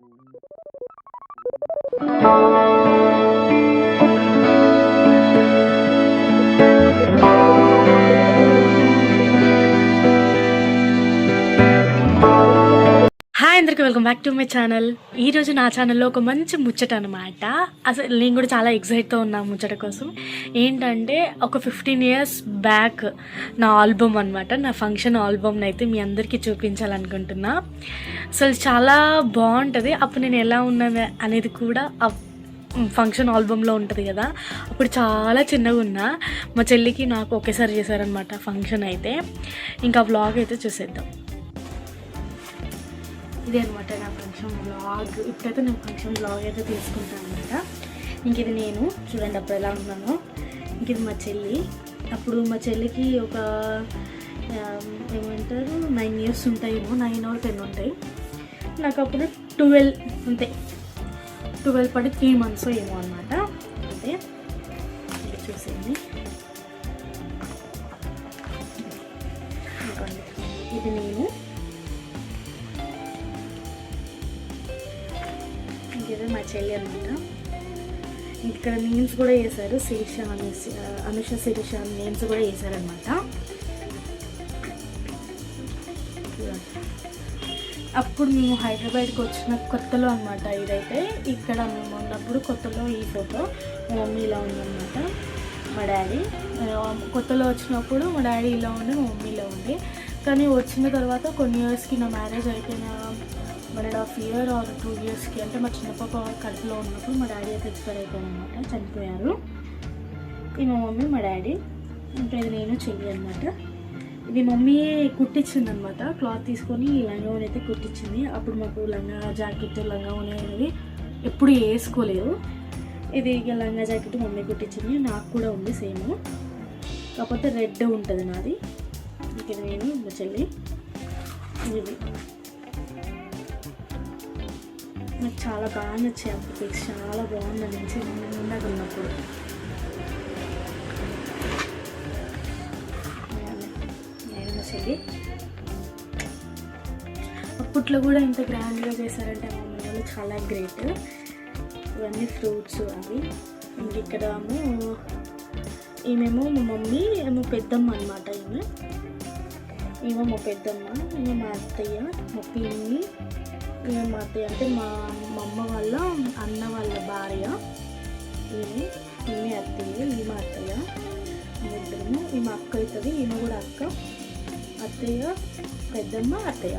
Thank you. అందరికీ welcome back to my channel ఈరోజు నా ఛానల్లో ఒక మంచి ముచ్చట అనమాట అసలు నేను కూడా చాలా ఎక్సైట్తో ఉన్నా ముచ్చట కోసం. ఏంటంటే ఒక ఫిఫ్టీన్ ఇయర్స్ బ్యాక్ నా ఆల్బమ్ అనమాట నా ఫంక్షన్ ఆల్బమ్ని అయితే మీ అందరికీ చూపించాలనుకుంటున్నా. అసలు చాలా బాగుంటుంది. అప్పుడు నేను ఎలా ఉన్నాను అనేది కూడా ఫంక్షన్ ఆల్బంలో ఉంటుంది కదా. అప్పుడు చాలా చిన్నగా ఉన్నా. మా చెల్లికి నాకు ఒకేసారి చేశారనమాట ఫంక్షన్ అయితే. ఇంకా వ్లాగ్ అయితే చూసేద్దాం. ఇదే అనమాట నా ఫంక్షన్ బ్లాగ్ ఇప్పుడైతే నేను ఫంక్షన్ బ్లాగ్ అయితే తీసుకుంటాను అనమాట ఇంక ఇది నేను. చూడండి అప్పుడు ఎలా ఉన్నానో. ఇంక ఇది మా చెల్లి. అప్పుడు మా చెల్లికి ఒక ఏమంటారు? నైన్ ఇయర్స్ ఉంటాయేమో. నైన్ ఆర్ టెన్ ఉంటాయి. నాకు అప్పుడు ట్వెల్వ్ అంతే. ట్వెల్వ్ పడి త్రీ మంత్స్ ఏమో అనమాట అంతే చూసేయండి. చెల్లి అనమాట ఇక్కడ నేమ్స్ కూడా వేశారు శిరీష అనేసి అనుష శిరీష నేమ్స్ కూడా వేశారనమాట అప్పుడు మేము హైదరాబాద్కి వచ్చిన కొత్తలో అనమాట ఇదైతే. ఇక్కడ మేము ఉన్నప్పుడు కొత్తలో ఈ ఫోటో మా మమ్మీ ఇలా ఉందన్నమాట. మా డాడీ. కొత్తలో వచ్చినప్పుడు మా డాడీ ఇలా ఉండి మా మమ్మీ ఇలా ఉంది కానీ వచ్చిన తర్వాత కొన్ని ఇయర్స్కి నా మ్యారేజ్ అయిపోయిన one and half year or two ఇయర్స్కి అంటే మా చిన్న పాప కడుపులో ఉన్నప్పుడు మా డాడీ అయితే ఎక్స్పైర్ అయిపోయారు అనమాట చనిపోయారు. ఇది మా మమ్మీ మా డాడీ. అంటే ఇది నేను చెల్లి అనమాట ఇది మమ్మీ కుట్టించింది అనమాట క్లాత్ తీసుకొని లంగా ఓని అయితే కుట్టించింది అప్పుడు మాకు లంగా జాకెట్ లంగా ఓని అనేది ఎప్పుడు వేసుకోలేదు. ఇది ఇక లంగా జాకెట్ మమ్మీ కుట్టించింది నాకు కూడా ఉంది సేమ్. కాకపోతే రెడ్ ఉంటుంది నాది. ఇక నేను మా చెల్లి. ఇది నాకు చాలా బాగా నచ్చాయి అప్పుడు పిక్స్ చాలా బాగుంది నుంచి ముందాక ఉన్నప్పుడు నేను మా అప్పట్లో కూడా ఇంత గ్రాండ్గా చేశారంటే మా వాళ్ళు చాలా గ్రేట్. ఇవన్నీ ఫ్రూట్స్ అవి. ఇక్కడ ఏమో ఈమెమో మా మమ్మీ ఏమో పెద్దమ్మ అనమాట ఈమె. ఈమె మా పెద్దమ్మ ఈమె మా అత్తయ్య మా పిన్ని మా అత్తయ్య అంటే మా మా అమ్మ వాళ్ళ అన్న వాళ్ళ భార్య ఈమె ఈమె అత్తయ్య ఈమె అత్తయ్య ఇద్దరము ఈమె అక్క అవుతుంది ఈమె కూడా అక్క అత్తయ్య పెద్దమ్మ అత్తయ్య.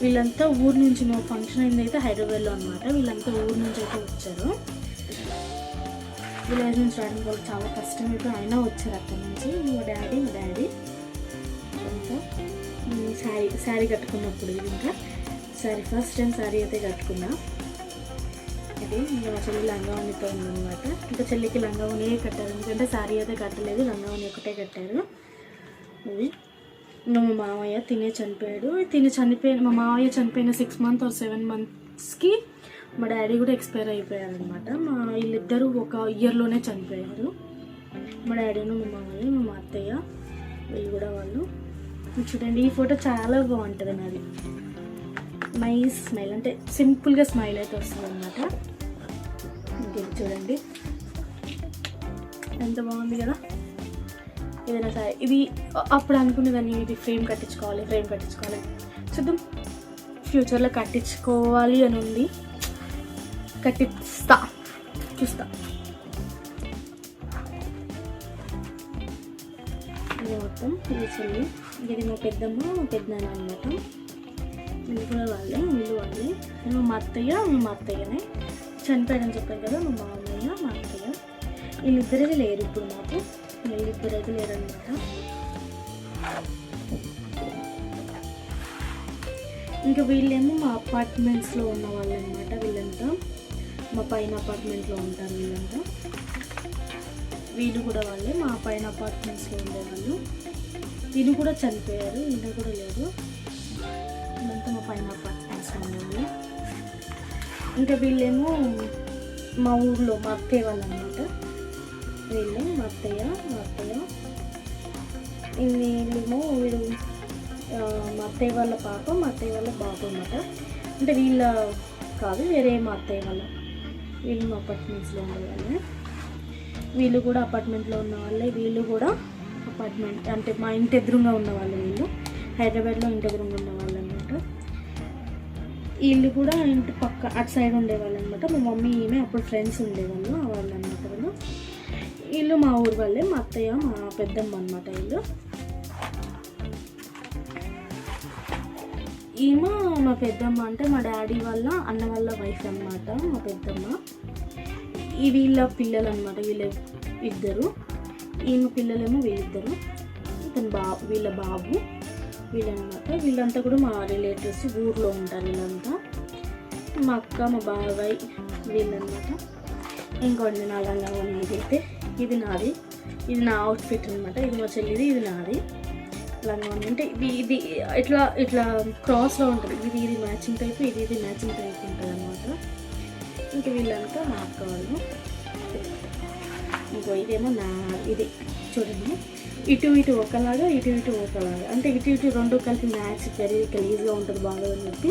వీళ్ళంతా ఊరు నుంచి మా ఫంక్షన్ అయింది అయితే హైదరాబాద్లో అనమాట వీళ్ళంతా ఊరు నుంచి అయితే వచ్చారు. విలేజ్ నుంచి రావడం వాళ్ళకి చాలా కష్టం అయితే అయినా వచ్చారు అక్కడ నుంచి. మా డాడీ మా డాడీ. ఇంకా శారీ శారీ కట్టుకున్నప్పుడు ఇంకా. శారీ ఫస్ట్ టైం శారీ అయితే కట్టుకున్నా. ఇది ఇంకా మా చెల్లి లంగా లంగావనితో ఉందన్నమాట ఇంకా చెల్లికి లంగా లంగావని కట్టారు. ఎందుకంటే శారీ అయితే కట్టలేదు లంగా లంగావని ఒకటే కట్టారు. ఇది. ఇంకా మా మామయ్య తినే చనిపోయాడు. తిని చనిపోయిన మా మామయ్య చనిపోయిన సిక్స్ మంత్ ఆర్ సెవెన్ మంత్స్కి మా డాడీ కూడా ఎక్స్పైర్ అయిపోయారు అనమాట మా వీళ్ళిద్దరూ ఒక ఇయర్లోనే చనిపోయారు. మా డాడీను మా మామయ్య మా అత్తయ్య వీళ్ళు కూడా వాళ్ళు. చూడండి ఈ ఫోటో చాలా బాగుంటుంది నాది. నైస్ స్మైల్ అంటే సింపుల్గా స్మైల్ అయితే వస్తుంది అనమాట ఇది చూడండి. ఎంత బాగుంది కదా? ఏదైనా సరే ఇది అప్పుడు అనుకునేదాన్ని ఇది ఫ్రేమ్ కట్టించుకోవాలి ఫ్రేమ్ కట్టించుకోవాలి. చూద్దాం. ఫ్యూచర్లో కట్టించుకోవాలి అని ఉంది. కట్టిస్తా. చూస్తా. ఇది మొత్తం ఇది చెల్లి. ఇది మా పెద్దమ్మ పెద్దనాన్న అనమాట వీళ్ళు కూడా వాళ్ళే వీళ్ళు. వాళ్ళే మా అత్తయ్య మా అత్తయ్యనే. చనిపోయాడని చెప్పాను కదా మా మామయ్య మా అత్తయ్య. వీళ్ళిద్దరికి లేరు ఇప్పుడు మాకు. వీళ్ళిద్దరైతే లేరనమాట. ఇంకా వీళ్ళేమో మా అపార్ట్మెంట్స్లో ఉన్న వాళ్ళు అనమాట వీళ్ళంతా. మా పైన అపార్ట్మెంట్లో ఉంటారు వీళ్ళంతా. వీళ్ళు కూడా వాళ్ళే మా పైన అపార్ట్మెంట్స్లో ఉండేవాళ్ళు. వీళ్ళు కూడా చనిపోయారు వీళ్ళు కూడా లేదు వీళ్ళంతా మా పైన అపార్ట్మెంట్స్లో ఉంది ఇంకా వీళ్ళేమో మా ఊర్లో మా అత్తయ్య వాళ్ళు అనమాట వీళ్ళు మా అత్తయ్య మా అత్తయ్య. వీళ్ళేమో వీడు మా అత్తయ్య వాళ్ళ పాప మా అత్తయ్య వాళ్ళ బాబు అనమాట అంటే వీళ్ళ కాదు వేరే మా అత్తయ్య వాళ్ళ. వీళ్ళు మా అపార్ట్మెంట్స్లో ఉండేవాళ్ళే. వీళ్ళు కూడా అపార్ట్మెంట్లో ఉన్న వాళ్ళే వీళ్ళు కూడా అపార్ట్మెంట్ అంటే మా ఇంటి ఎదురుగా ఉన్న వాళ్ళు వీళ్ళు. హైదరాబాద్లో ఇంటి ఎదురుగా ఉన్నవాళ్ళు. వీళ్ళు కూడా ఇంటి పక్క అటు సైడ్ ఉండేవాళ్ళు అనమాట మా మమ్మీ ఈమె అప్పుడు ఫ్రెండ్స్ ఉండేవాళ్ళు వాళ్ళు అనమాట వీళ్ళు. వీళ్ళు మా ఊరు వాళ్ళే మా అత్తయ్య మా పెద్దమ్మ అనమాట వీళ్ళు. ఈమె మా పెద్దమ్మ అంటే మా డాడీ వాళ్ళ అన్న వాళ్ళ వైఫ్ అనమాట మా పెద్దమ్మ. ఈ వీళ్ళ పిల్లలు అనమాట వీళ్ళ ఇద్దరు. ఈమె పిల్లలేమో వీళ్ళిద్దరు. ఇతను బాబు వీళ్ళ బాబు. వీళ్ళనమాట వీళ్ళంతా కూడా మా రిలేటివ్స్ ఊర్లో ఉంటారు వీళ్ళంతా. మా అక్క మా బాబాయ్ వీళ్ళనమాట ఇంకోటి నా లంగా అయితే ఇది నాది. ఇది నా అవుట్ఫిట్ అనమాట ఇది మా చెల్లిది ఇది నాది. లంగా అంటే ఇది ఇది ఇట్లా ఇట్లా క్రాస్లో ఉంటుంది. ఇది ఇది మ్యాచింగ్ టైప్ ఇది ఇది మ్యాచింగ్ టైప్ ఉంటుంది అనమాట ఇంక వీళ్ళంతా మా అక్క వాళ్ళు. ఇంకో ఇదేమో నా ఇది. చూడండి. ఇటు ఇటు ఒకలాగా ఇటు ఇటు ఒకలాగా. అంటే ఇటు ఇటు రెండు కలిపి మ్యాచ్ వెరీ గలీజ్గా ఉంటుంది బాగా అని చెప్పి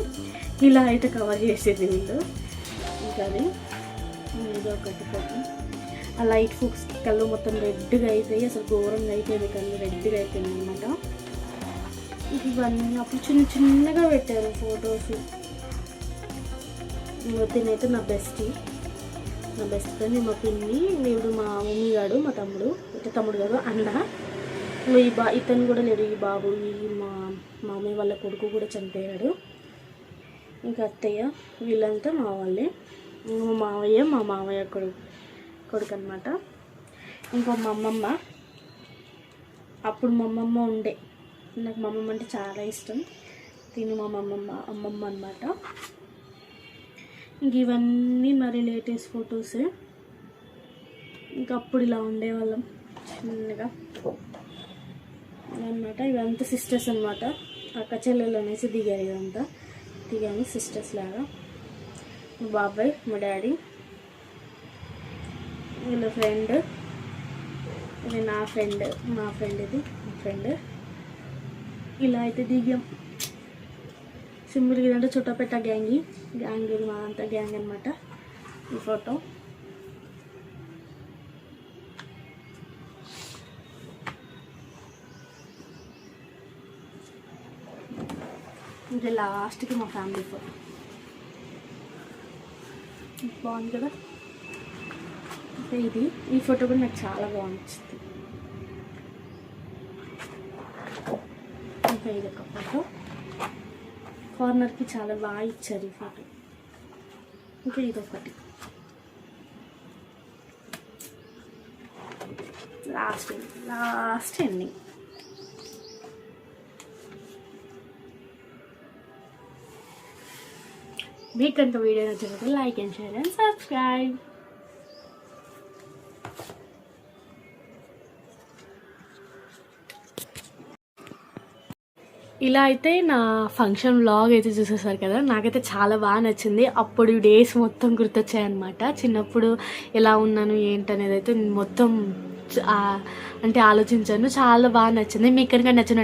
ఇలా అయితే కవర్ చేసేది వీళ్ళు. ఇంకా అది ఇది ఒకటి ఫోటో ఆ లైట్ ఫుక్స్ కళ్ళు మొత్తం రెడ్గా అయిపోయి అసలు ఘోరంగా అయిపోయింది కళ్ళు రెడ్గా అయిపోయింది అనమాట ఇవన్నీ అప్పుడు చిన్న చిన్నగా పెట్టారు ఫొటోస్ తినైతే నా బెస్ట్ నా బెస్ట్ ఫ్రెండ్ మా పిన్ని వీడు మా మమ్మీ గాడు మా తమ్ముడు. అంటే తమ్ముడు గారు అన్న. ఈ బా ఇతను కూడా లేడు ఈ బాబు ఈ మా మామయ్య వాళ్ళ కొడుకు కూడా చనిపోయాడు. ఇంకా అత్తయ్య వీళ్ళంతా మా వాళ్ళే. మా మావయ్య మా మావయ్య కొడుకు కొడుకు అనమాట ఇంకో మా అమ్మమ్మ. అప్పుడు మా అమ్మమ్మ ఉండే. నాకు మా అమ్మమ్మ అంటే చాలా ఇష్టం. తిను మా అమ్మమ్మ అమ్మమ్మ అనమాట ఇంక ఇవన్నీ మరి లేటెస్ట్ ఫొటోసే. ఇంకా అప్పుడు ఇలా ఉండేవాళ్ళం చిన్నగా. అనమాట ఇవంతా సిస్టర్స్ అనమాట అక్క చెల్లెలు అనేసి దిగారు ఇదంతా. దిగాము సిస్టర్స్ లాగా. మా బాబాయ్ మా డాడీ వీళ్ళ ఫ్రెండ్ ఇది నా ఫ్రెండ్ మా ఫ్రెండ్ ఇది మా ఫ్రెండ్ ఇలా అయితే దిగాం. సింపుల్గా ఇదంటే చుట్టపెట్ట గ్యాంగ్ గ్యాంగ్ మాదంతా గ్యాంగ్ అనమాట ఈ ఫోటో ఇది లాస్ట్కి మా ఫ్యామిలీ ఫోటో బాగుంది కదా? అంటే ఇది ఈ ఫోటో కూడా నాకు చాలా బాగుంది ఇంకా ఇది ఒక ఫోటో. కార్నర్కి చాలా బాగా ఇచ్చారు ఈ ఫోటో. ఇంకా ఇది ఒకటి. Last last ending. మీకు అంత వీడియో నచ్చినట్టు like and share and subscribe. ఇలా అయితే నా ఫంక్షన్ వ్లాగ్ అయితే చూసేసారు కదా నాకైతే చాలా బాగా నచ్చింది. అప్పుడు డేస్ మొత్తం గుర్తొచ్చాయన్నమాట. చిన్నప్పుడు ఎలా ఉన్నాను ఏంటనేది అయితే నేను మొత్తం అంటే ఆలోచించాను. చాలా బాగా నచ్చింది. మీకు కనుక నచ్చిన